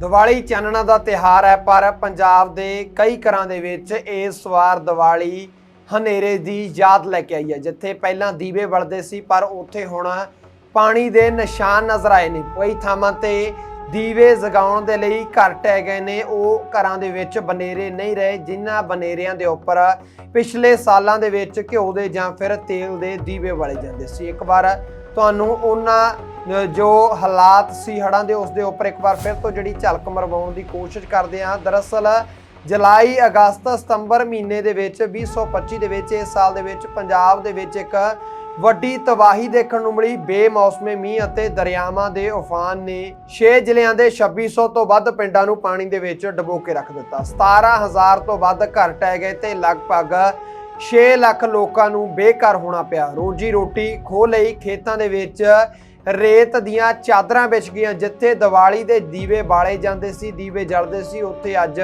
ਦੀਵਾਲੀ ਚਾਨਣਾ ਦਾ ਤਿਹਾਰ ਹੈ, ਪਰ ਪੰਜਾਬ ਦੇ ਕਈ ਘਰਾਂ ਦੇ ਵਿੱਚ ਇਸ ਵਾਰ ਦੀਵਾਲੀ ਹਨੇਰੇ ਦੀ ਯਾਦ ਲੈ ਕੇ ਆਈ ਹੈ। ਜਿੱਥੇ ਪਹਿਲਾਂ ਦੀਵੇ ਬਲਦੇ ਸੀ, ਪਰ ਉੱਥੇ ਹੁਣ ਪਾਣੀ ਦੇ ਨਿਸ਼ਾਨ ਨਜ਼ਰ ਆਏ ਨੇ। ਕਈ ਥਾਵਾਂ ਤੇ ਦੀਵੇ ਜਗਾਉਣ ਦੇ ਲਈ ਘਰ ਟਹਿ ਗਏ ਨੇ। ਉਹ ਘਰਾਂ ਦੇ ਵਿੱਚ ਬਨੇਰੇ ਨਹੀਂ ਰਹੇ, ਜਿਨ੍ਹਾਂ ਬਨੇਰਿਆਂ ਦੇ ਉੱਪਰ ਪਿਛਲੇ ਸਾਲਾਂ ਦੇ ਵਿੱਚ ਘਿਓ ਦੇ ਜਾਂ ਫਿਰ ਤੇਲ ਦੇ ਦੀਵੇ ਵਾਲੇ ਜਾਂਦੇ ਸੀ। ਇੱਕ ਵਾਰ ਤੁਹਾਨੂੰ ਉਹਨਾਂ ਜੋ ਹਾਲਾਤ ਸੀ ਹੜਾਂ ਦੇ, ਉਸ ਦੇ ਉੱਪਰ ਇੱਕ ਵਾਰ ਫਿਰ ਤੋਂ ਜਿਹੜੀ ਝਲਕ ਮਰਵਾਉਣ ਦੀ ਕੋਸ਼ਿਸ਼ ਕਰਦੇ ਹਾਂ। ਦਰਅਸਲ, ਜੁਲਾਈ, ਅਗਸਤ, ਸਤੰਬਰ ਮਹੀਨੇ ਦੇ ਵਿੱਚ 2025 ਦੇ ਵਿੱਚ, ਇਸ ਸਾਲ ਦੇ ਵਿੱਚ ਪੰਜਾਬ ਦੇ ਵਿੱਚ ਇੱਕ ਵੱਡੀ ਤਬਾਹੀ ਦੇਖਣ ਨੂੰ ਮਿਲੀ। ਬੇਮੌਸਮੇ ਮੀਂਹ ਅਤੇ ਦਰਿਆਵਾਂ ਦੇ ਉਫਾਨ ਨੇ 6 ਜ਼ਿਲ੍ਹਿਆਂ ਦੇ 2600 ਤੋਂ ਵੱਧ ਪਿੰਡਾਂ ਨੂੰ ਪਾਣੀ ਦੇ ਵਿੱਚ ਡੁਬੋ ਕੇ ਰੱਖ ਦਿੱਤਾ। 17000 ਤੋਂ ਵੱਧ ਘਰ ਟਹਿ ਗਏ ਤੇ ਲਗਭਗ 6 ਲੱਖ ਲੋਕਾਂ ਨੂੰ ਬੇਘਰ ਹੋਣਾ ਪਿਆ। ਰੋਜੀ ਰੋਟੀ ਖੋ ਲਈ ਖੇਤਾਂ ਦੇ ਵਿੱਚ ਰੇਤ ਦੀਆਂ ਚਾਦਰਾਂ ਵਿਛ ਗਈਆਂ, ਜਿੱਥੇ ਦੀਵਾਲੀ ਦੇ ਦੀਵੇ ਬਾਲੇ ਜਾਂਦੇ ਸੀ, ਦੀਵੇ ਜਲਦੇ ਸੀ। ਉੱਥੇ ਅੱਜ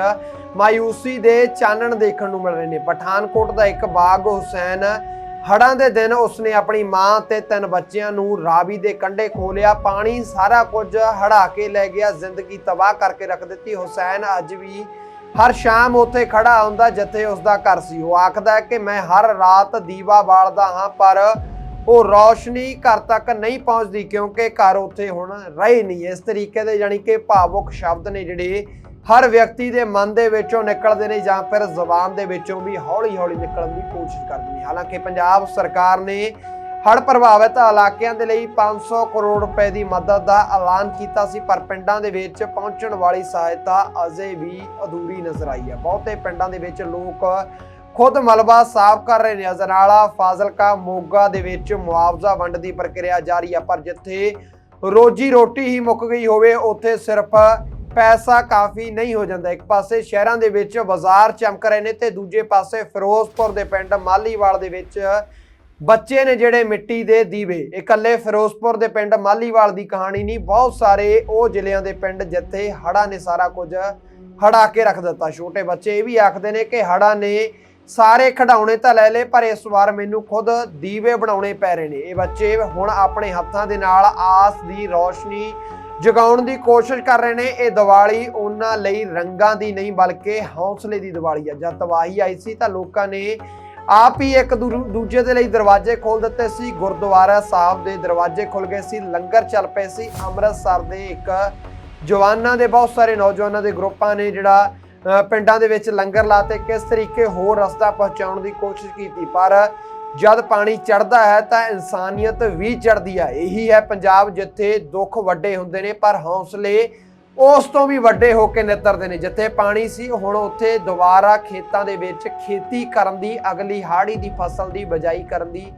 ਮਾਯੂਸੀ ਦੇ ਚਾਨਣ ਦੇਖਣ ਨੂੰ ਮਿਲ ਰਹੇ ਨੇ। ਪਠਾਨਕੋਟ ਦਾ ਇੱਕ ਬਾਗ ਹੁਸੈਨ ਹੜਾਂ ਦੇ ਦਿਨ ਉਸਨੇ ਆਪਣੀ ਮਾਂ ਤੇ ਤਿੰਨ ਬੱਚਿਆਂ ਨੂੰ ਰਾਵੀ ਦੇ ਕੰਢੇ ਖੋਲਿਆ ਪਾਣੀ ਸਾਰਾ ਕੁਝ ਹੜਾ ਕੇ ਲੈ ਗਿਆ। ਜ਼ਿੰਦਗੀ ਤਬਾਹ ਕਰਕੇ ਰੱਖ ਦਿੱਤੀ। ਹੁਸੈਨ ਅੱਜ ਵੀ ਹਰ ਸ਼ਾਮ ਉੱਥੇ ਖੜਾ ਹੁੰਦਾ, ਜਿੱਥੇ ਉਸਦਾ ਘਰ ਸੀ। ਉਹ ਆਖਦਾ ਕਿ ਮੈਂ ਹਰ ਰਾਤ ਦੀਵਾ ਬਾਲਦਾ ਹਾਂ, ਪਰ ਉਹ ਰੌਸ਼ਨੀ ਘਰ ਤੱਕ ਨਹੀਂ ਪਹੁੰਚਦੀ ਕਿਉਂਕਿ ਘਰ ਉੱਥੇ ਹੁਣ ਰਹੇ ਨਹੀਂ। ਇਸ ਤਰੀਕੇ ਦੇ ਯਾਨੀ ਕਿ ਭਾਵੁਕ ਸ਼ਬਦ ਨੇ ਜਿਹੜੇ ਹਰ ਵਿਅਕਤੀ ਦੇ ਮਨ ਦੇ ਵਿੱਚੋਂ ਨਿਕਲਦੇ ਨੇ ਜਾਂ ਫਿਰ ਜ਼ੁਬਾਨ ਦੇ ਵਿੱਚੋਂ ਵੀ ਹੌਲੀ-ਹੌਲੀ ਨਿਕਲਣ ਦੀ ਕੋਸ਼ਿਸ਼ ਕਰਦੇ ਨੇ। ਹਾਲਾਂਕਿ ਪੰਜਾਬ ਸਰਕਾਰ ਨੇ ਹੜ੍ਹ ਪ੍ਰਭਾਵਿਤ ਇਲਾਕਿਆਂ ਦੇ ਲਈ 500 ਕਰੋੜ ਰੁਪਏ ਦੀ ਮਦਦ ਦਾ ਐਲਾਨ ਕੀਤਾ ਸੀ, ਪਰ ਪਿੰਡਾਂ ਦੇ ਵਿੱਚ ਪਹੁੰਚਣ ਵਾਲੀ ਸਹਾਇਤਾ ਅਜੇ ਵੀ ਅਧੂਰੀ ਨਜ਼ਰ ਆਈ ਹੈ। ਬਹੁਤੇ ਪਿੰਡਾਂ ਦੇ ਵਿੱਚ ਲੋਕ ਖੁਦ ਮਲਬਾ ਸਾਫ਼ ਕਰ ਰਹੇ ਨੇ। ਅਜਨਾਲਾ, ਫਾਜ਼ਿਲਕਾ, ਮੋਗਾ ਦੇ ਵਿੱਚ ਮੁਆਵਜ਼ਾ ਵੰਡ ਦੀ ਪ੍ਰਕਿਰਿਆ ਜਾਰੀ ਆ, ਪਰ ਜਿੱਥੇ ਰੋਜੀ ਰੋਟੀ ਹੀ ਮੁੱਕ ਗਈ ਹੋਵੇ, ਉੱਥੇ ਸਿਰਫ ਪੈਸਾ ਕਾਫੀ ਨਹੀਂ ਹੋ ਜਾਂਦਾ। ਇੱਕ ਪਾਸੇ ਸ਼ਹਿਰਾਂ ਦੇ ਵਿੱਚ ਬਾਜ਼ਾਰ ਚਮਕ ਰਹੇ ਨੇ ਤੇ ਦੂਜੇ ਪਾਸੇ ਫਿਰੋਜ਼ਪੁਰ ਦੇ ਪਿੰਡ ਮਾਲੀਵਾਲ ਦੇ ਵਿੱਚ ਬੱਚੇ ਨੇ ਜਿਹੜੇ ਮਿੱਟੀ ਦੇ ਦੀਵੇ। ਇਕੱਲੇ ਫਿਰੋਜ਼ਪੁਰ ਦੇ ਪਿੰਡ ਮਾਲੀਵਾਲ ਦੀ ਕਹਾਣੀ ਨਹੀਂ, ਬਹੁਤ ਸਾਰੇ ਉਹ ਜ਼ਿਲ੍ਹਿਆਂ ਦੇ ਪਿੰਡ ਜਿੱਥੇ ਹੜ੍ਹਾਂ ਨੇ ਸਾਰਾ ਕੁਝ ਹੜਾ ਕੇ ਰੱਖ ਦਿੱਤਾ। ਛੋਟੇ ਬੱਚੇ ਇਹ ਵੀ ਆਖਦੇ ਨੇ ਕਿ ਹੜ੍ਹਾਂ ਨੇ ਸਾਰੇ ਖਡਾਉਣੇ ਤਾਂ ਲੈ ਲਏ, ਪਰ ਇਸ ਵਾਰ ਮੈਨੂੰ ਖੁਦ ਦੀਵੇ ਬਣਾਉਣੇ ਪੈ ਰਹੇ ਨੇ। ਇਹ ਬੱਚੇ ਹੁਣ ਆਪਣੇ ਹੱਥਾਂ ਦੇ ਨਾਲ ਆਸ ਦੀ ਰੌਸ਼ਨੀ ਜਗਾਉਣ ਦੀ ਕੋਸ਼ਿਸ਼ ਕਰ ਰਹੇ ਨੇ। ਇਹ ਦੀਵਾਲੀ ਉਹਨਾਂ ਲਈ ਰੰਗਾਂ ਦੀ ਨਹੀਂ, ਬਲਕਿ ਹੌਸਲੇ ਦੀ ਦੀਵਾਲੀ ਹੈ ਜਦ ਤਬਾਹੀ ਆਈ ਸੀ ਤਾਂ ਲੋਕਾਂ ਨੇ ਆਪ ਹੀ ਇੱਕ ਦੂ- ਦੂਜੇ ਦੇ ਲਈ ਦਰਵਾਜ਼ੇ ਖੋਲ ਦਿੱਤੇ ਸੀ। ਗੁਰਦੁਆਰਾ ਸਾਹਿਬ ਦੇ ਦਰਵਾਜ਼ੇ ਖੁੱਲ ਗਏ ਸੀ, ਲੰਗਰ ਚੱਲ ਪਏ ਸੀ। ਅੰਮ੍ਰਿਤਸਰ ਦੇ ਇੱਕ ਜਵਾਨਾਂ ਦੇ, ਬਹੁਤ ਸਾਰੇ ਨੌਜਵਾਨਾਂ ਦੇ ਗਰੁੱਪਾਂ ਨੇ ਜਿਹੜਾ ਪਿੰਡਾਂ ਦੇ ਵਿੱਚ ਲੰਗਰ ਲਾਤੇ ਕਿਸ ਤਰੀਕੇ ਹੋਰ ਰਸਤਾ ਪਹੁੰਚਾਉਣ ਦੀ ਕੋਸ਼ਿਸ਼ ਕੀਤੀ, ਪਰ ਜਦ ਪਾਣੀ ਚੜਦਾ ਹੈ ਤਾਂ ਇਨਸਾਨੀਅਤ ਵੀ ਚੜਦੀ ਹੈ ਇਹੀ ਹੈ ਪੰਜਾਬ ਜਿੱਥੇ ਦੁੱਖ ਵੱਡੇ ਹੁੰਦੇ ਨੇ, ਪਰ ਹੌਸਲੇ ਉਸ ਤੋਂ ਵੀ ਵੱਡੇ ਹੋ ਕੇ ਨਿੱਤਰਦੇ ਨੇ। ਜਿੱਥੇ ਪਾਣੀ ਸੀ, ਹੁਣ ਉੱਥੇ ਦੁਬਾਰਾ ਖੇਤਾਂ ਦੇ ਵਿੱਚ ਖੇਤੀ ਕਰਨ ਦੀ, ਅਗਲੀ ਹਾੜੀ ਦੀ ਫਸਲ ਦੀ ਬਜਾਈ ਕਰਨ ਦੀ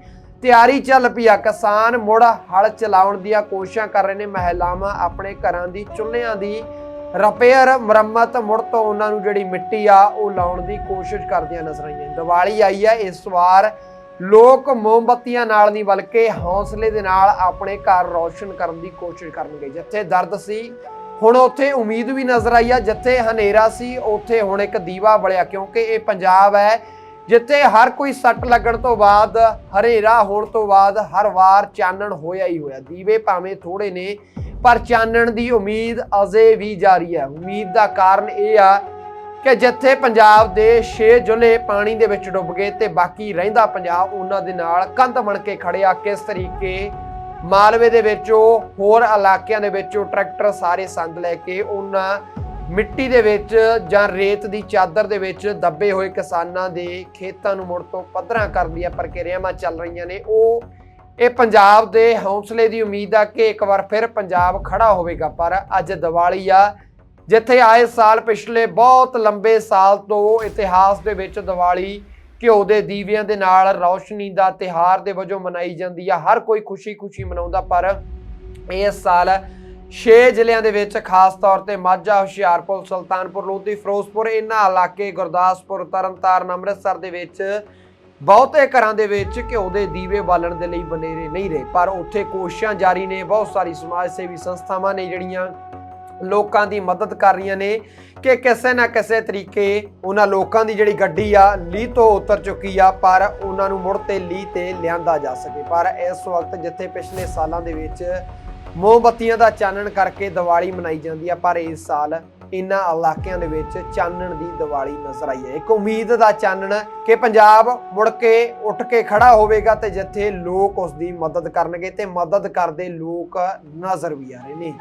ਤਿਆਰੀ ਚੱਲ ਪਈ ਆ। ਕਿਸਾਨ ਮੁੜ ਹਲ ਚਲਾਉਣ ਦੀਆਂ ਕੋਸ਼ਿਸ਼ਾਂ ਕਰ ਰਹੇ ਨੇ। ਮਹਿਲਾਵਾਂ ਆਪਣੇ ਘਰਾਂ ਦੀ ਚੁੱਲ੍ਹਿਆਂ ਦੀ ਰਿਪੇਅਰ ਮੁਰੰਮਤ, ਮੁੜ ਤੋਂ ਉਹਨਾਂ ਨੂੰ ਜਿਹੜੀ ਮਿੱਟੀ ਆ, ਉਹ ਲਾਉਣ ਦੀ ਕੋਸ਼ਿਸ਼ ਕਰਦੀਆਂ ਨਜ਼ਰ ਆਈਆਂ। ਦੀਵਾਲੀ ਆਈ ਹੈ, ਇਸ ਵਾਰ ਲੋਕ ਮੋਮਬੱਤੀਆਂ ਨਾਲ ਨਹੀਂ, ਬਲਕਿ ਹੌਸਲੇ ਦੇ ਨਾਲ ਆਪਣੇ ਘਰ ਰੌਸ਼ਨ ਕਰਨ ਦੀ ਕੋਸ਼ਿਸ਼ ਕਰਨਗੇ। ਜਿੱਥੇ ਦਰਦ ਸੀ, ਹੁਣ ਉੱਥੇ ਉਮੀਦ ਵੀ ਨਜ਼ਰ ਆਈ ਆ। ਜਿੱਥੇ ਹਨੇਰਾ ਸੀ, ਉੱਥੇ ਹੁਣ ਇੱਕ ਦੀਵਾ ਬਲਿਆ, ਕਿਉਂਕਿ ਇਹ ਪੰਜਾਬ ਹੈ, ਜਿੱਥੇ ਹਰ ਕੋਈ ਸੱਟ ਲੱਗਣ ਤੋਂ ਬਾਅਦ, ਹਨੇਰਾ ਹੋਣ ਤੋਂ ਬਾਅਦ ਹਰ ਵਾਰ ਚਾਨਣ ਹੋਇਆ ਹੀ ਹੋਇਆ। ਦੀਵੇ ਭਾਵੇਂ ਥੋੜੇ ਨੇ ਪਰ ਚਾਨਣ ਦੀ ਉਮੀਦ ਅਜੇ ਵੀ ਜਾਰੀ ਹੈ। ਉਮੀਦ ਦਾ ਕਾਰਨ ਇਹ ਆ ਕਿ ਜਿੱਥੇ ਪੰਜਾਬ ਦੇ 6 ਜ਼ਿਲ੍ਹੇ ਪਾਣੀ ਦੇ ਵਿੱਚ ਡੁੱਬ ਗਏ ਤੇ ਬਾਕੀ ਰਹਿੰਦਾ ਪੰਜਾਬ, ਉਹਨਾਂ ਦੇ ਨਾਲ ਕੰਧ ਬਣ ਕੇ ਖੜਿਆ। ਕਿਸ ਤਰੀਕੇ ਮਾਲਵੇ ਦੇ ਵਿੱਚੋਂ ਹੋਰ ਇਲਾਕਿਆਂ ਦੇ ਵਿੱਚੋਂ ਟਰੈਕਟਰ ਸਾਰੇ ਸੰਦ ਲੈ ਕੇ ਉਹਨਾਂ ਮਿੱਟੀ ਦੇ ਵਿੱਚ ਜਾਂ ਰੇਤ ਦੀ ਚਾਦਰ ਦੇ ਵਿੱਚ ਦੱਬੇ ਹੋਏ ਕਿਸਾਨਾਂ ਦੇ ਖੇਤਾਂ ਨੂੰ ਮੁੜ ਤੋਂ ਪੱਧਰਾਂ ਕਰਨ ਦੀਆਂ ਪ੍ਰਕਿਰਿਆਵਾਂ ਚੱਲ ਰਹੀਆਂ ਨੇ। ਉਹ ਇਹ ਪੰਜਾਬ ਦੇ ਹੌਸਲੇ ਦੀ ਉਮੀਦ ਆ ਕਿ ਇੱਕ ਵਾਰ ਫਿਰ ਪੰਜਾਬ ਖੜਾ ਹੋਵੇਗਾ, ਪਰ ਅੱਜ ਦੀਵਾਲੀ ਆ, ਜਿੱਥੇ ਆਏ ਸਾਲ ਪਿਛਲੇ ਬਹੁਤ ਲੰਬੇ ਸਾਲ ਤੋਂ ਇਤਿਹਾਸ ਦੇ ਵਿੱਚ ਦੀਵਾਲੀ ਘਿਓ ਦੇ ਦੀਵਿਆਂ ਦੇ ਨਾਲ ਰੌਸ਼ਨੀ ਦਾ ਤਿਹਾਰ ਦੇ ਵਜੋਂ ਮਨਾਈ ਜਾਂਦੀ ਆ। ਹਰ ਕੋਈ ਖੁਸ਼ੀ-ਖੁਸ਼ੀ ਮਨਾਉਂਦਾ, ਪਰ ਇਸ ਸਾਲ 6 ਜ਼ਿਲ੍ਹਿਆਂ ਦੇ ਵਿੱਚ ਖਾਸ ਤੌਰ ਤੇ ਮਾਝਾ, ਹੁਸ਼ਿਆਰਪੁਰ, ਸੁਲਤਾਨਪੁਰ, ਲੋਧੀ, ਫਿਰੋਜ਼ਪੁਰ ਇਹਨਾਂ ਇਲਾਕੇ, ਗੁਰਦਾਸਪੁਰ, ਤਰਨਤਾਰਨ, ਅੰਮ੍ਰਿਤਸਰ ਦੇ ਵਿੱਚ ਬਹੁਤੇ ਘਰਾਂ ਦੇ ਵਿੱਚ ਘਿਓ ਦੇ ਦੀਵੇ ਬਾਲਣ ਦੇ ਲਈ ਬਨੇਰੇ ਨਹੀਂ ਰਹੇ, ਪਰ ਉੱਥੇ ਕੋਸ਼ਿਸ਼ਾਂ ਜਾਰੀ ਨੇ, ਬਹੁਤ ਸਾਰੀ ਸਮਾਜ ਸੇਵੀ ਸੰਸਥਾਵਾਂ ਨੇ ਜਿਹੜੀਆਂ ਲੋਕਾਂ ਦੀ ਮਦਦ ਕਰ ਰਹੀਆਂ ਨੇ ਕਿ ਕਿਸੇ ਨਾ ਕਿਸੇ ਤਰੀਕੇ ਉਹਨਾਂ ਲੋਕਾਂ ਦੀ ਜਿਹੜੀ ਗੱਡੀ ਆ, ਲੀਹ ਤੋਂ ਉਤਰ ਚੁੱਕੀ ਆ, ਪਰ ਉਹਨਾਂ ਨੂੰ ਮੁੜ ਤੇ ਲੀਹ ਤੇ ਲਿਆਂਦਾ ਜਾ ਸਕੇ। ਪਰ ਇਸ ਵਕਤ ਜਿੱਥੇ ਪਿਛਲੇ ਸਾਲਾਂ ਦੇ ਵਿੱਚ ਮੋਮਬੱਤੀਆਂ ਦਾ ਚਾਨਣ ਕਰਕੇ ਦੀਵਾਲੀ ਮਨਾਈ ਜਾਂਦੀ ਆ, ਪਰ ਇਸ ਸਾਲ ਇਨ੍ਹਾਂ ਇਲਾਕਿਆਂ ਦੇ ਵਿੱਚ ਚਾਨਣ ਦੀ ਦੀਵਾਲੀ ਨਜ਼ਰ ਆਈ ਹੈ। ਇੱਕ ਉਮੀਦ ਦਾ ਚਾਨਣ ਕਿ ਪੰਜਾਬ ਮੁੜ ਕੇ ਉੱਠ ਕੇ ਖੜਾ ਹੋਵੇਗਾ ਤੇ ਜਿੱਥੇ ਲੋਕ ਉਸ ਦੀ ਮਦਦ ਕਰਨਗੇ ਤੇ ਮਦਦ ਕਰਦੇ ਲੋਕ ਨਜ਼ਰ ਵੀ ਆ ਰਹੇ ਨੇ।